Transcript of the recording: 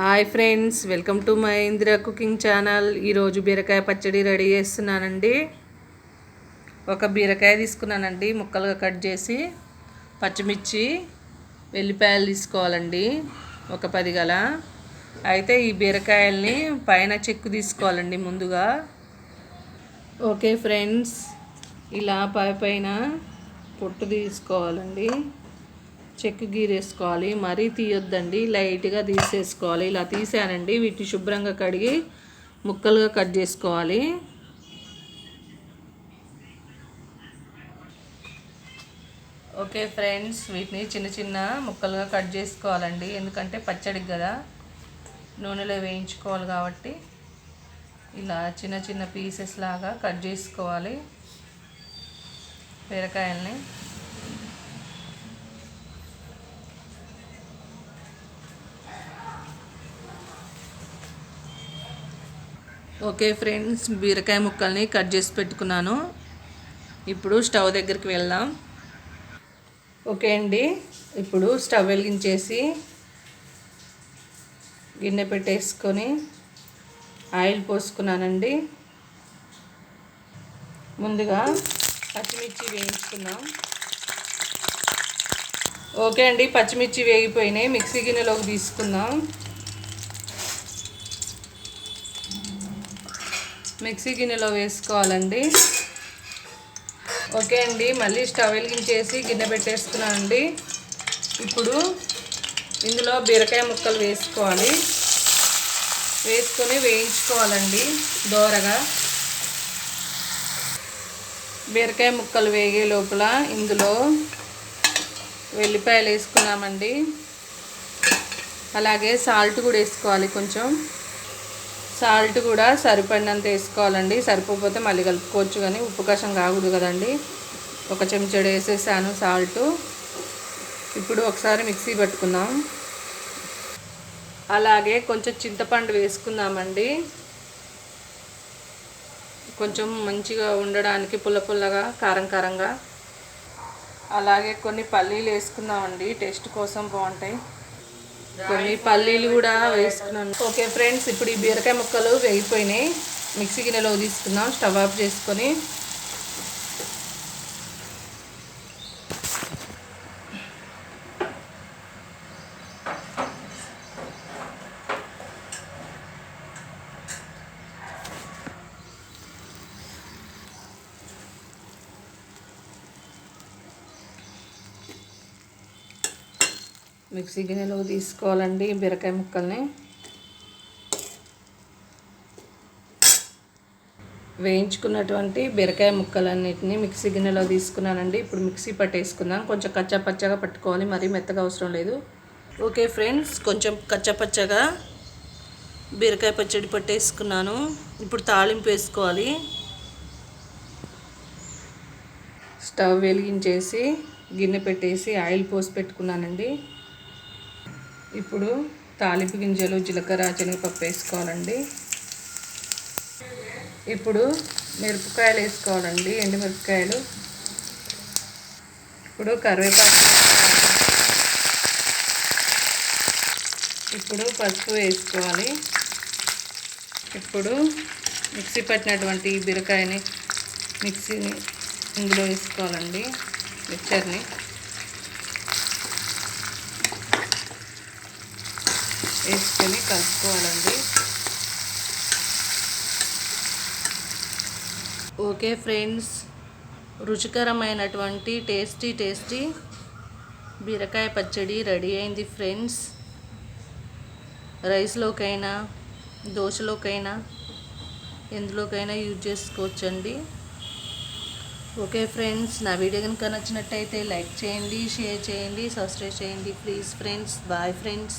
Hi friends welcome to my cooking channel ఈరోజు బీరకాయ పచ్చడి రెడీ చేస్తున్నానండి. ఒక బీరకాయ తీసుకున్నానండి ముక్కలుగా కట్ చేసి పచ్చిమిర్చి వెల్లిపాయలు తీసుకోవాలండి ఒక పది గల. అయితే ఈ బీరకాయల్ని పైన చెక్కు తీసుకోవాలండి ముందుగా. ఓకే ఫ్రెండ్స్ ఇలా పై పైన పొట్టు తీసుకోవాలండి. చెక్కు గీరేసుకోవాలి మరీ తీయొద్దండి లైట్గా తీసేసుకోవాలి. ఇలా తీసానండి వీటిని శుభ్రంగా కడిగి ముక్కలుగా కట్ చేసుకోవాలి. ఓకే ఫ్రెండ్స్ వీటిని చిన్న చిన్న ముక్కలుగా కట్ చేసుకోవాలండి. ఎందుకంటే పచ్చడికి కదా నూనెలో వేయించుకోవాలి కాబట్టి. ఇలా చిన్న చిన్న పీసెస్ లాగా కట్ చేసుకోవాలి. బీరకాయల్ని ఓకే ఫ్రెండ్స్ బీరకాయ ముక్కల్ని కట్ చేసి పెట్టుకున్నాను. ఇప్పుడు స్టవ్ దగ్గరికి వెళ్దాం. ఓకే అండి ఇప్పుడు స్టవ్ వెలిగించేసి గిన్నె పెట్టేసుకొని ఆయిల్ పోసుకున్నానండి. ముందుగా పచ్చిమిర్చి వేయించుకున్నాం ఓకే అండి పచ్చిమిర్చి వేగిపోయినాయి మిక్సీ గిన్నెలోకి తీసుకుందాం. మిక్సీ గిన్నెలో వేసుకోవాలండి. ఓకే అండి మళ్ళీ స్టవ్ వెలిగించేసి గిన్నె పెట్టేసుకున్నానండి ఇప్పుడు ఇందులో బీరకాయ ముక్కలు వేసుకోవాలి. వేసుకొని వేయించుకోవాలండి దోరగా. బీరకాయ ముక్కలు వేగే లోపల ఇందులో వెల్లిపాయలు వేసుకున్నామండి. అలాగే సాల్ట్ కూడా వేసుకోవాలి కొంచెం. సాల్ట్ కూడా సరిపడినంత వేసుకోవాలండి. సరిపోతే మళ్ళీ కలుపుకోవచ్చు కానీ ఉప్పు కషం కాకూడదు కదండి. ఒక చెంచాడు వేసేసాను సాల్ట్. ఇప్పుడు ఒకసారి మిక్సీ పట్టుకుందాం. అలాగే కొంచెం చింతపండు వేసుకుందామండి. కొంచెం మంచిగా ఉండడానికి పుల్ల పుల్లగా కారం కారంగా. అలాగే కొన్ని పల్లీలు వేసుకుందామండి. టేస్ట్ కోసం బాగుంటాయి. కొన్ని పల్లీలు కూడా వేసుకున్నాను. ఓకే ఫ్రెండ్స్ ఇప్పుడు ఈ బీరకాయ ముక్కలు వేగిపోయినాయి. మిక్సీ గిన్నెలో తీసుకుందాం స్టవ్ ఆఫ్ చేసుకొని. మిక్సీ గిన్నెలో తీసుకోవాలండి బీరకాయ ముక్కల్ని. వేయించుకున్నటువంటి బీరకాయ ముక్కలన్నిటిని మిక్సీ గిన్నెలో తీసుకున్నానండి. ఇప్పుడు మిక్సీ పట్టేసుకుందాం. కొంచెం కచ్చా పచ్చగా పట్టుకోవాలి. మరీ మెత్తగా అవసరం లేదు. ఓకే ఫ్రెండ్స్ కొంచెం కచ్చా పచ్చగా బీరకాయ పచ్చడి పట్టేసుకున్నాను. ఇప్పుడు తాళింపు వేసుకోవాలి. స్టవ్ వెలిగించేసి గిన్నె పెట్టేసి ఆయిల్ పోసి పెట్టుకున్నానండి. ఇప్పుడు తాలింపు గింజలు జీలకర్ర శనగపప్పు వేసుకోవాలండి. ఇప్పుడు మిరపకాయలు వేసుకోవాలండి ఎండుమిరపకాయలు. ఇప్పుడు కరివేపాకు. ఇప్పుడు పసుపు వేసుకోవాలి. ఇప్పుడు మిక్సీ పట్టినటువంటి బీరకాయని మిక్సీని ఇందులో వేసుకోవాలండి మిక్చర్ని. వేసుకొని కలుపుకోవాలండి. ఓకే ఫ్రెండ్స్ రుచికరమైనటువంటి టేస్టీ టేస్టీ బీరకాయ పచ్చడి రెడీ అయింది ఫ్రెండ్స్. రైస్లోకైనా దోశలోకైనా ఎందులోకైనా యూజ్ చేసుకోవచ్చండి. ఓకే ఫ్రెండ్స్ నా వీడియో కనుక నచ్చినట్టయితే లైక్ చేయండి షేర్ చేయండి సబ్స్క్రైబ్ చేయండి. Please friends bye friends.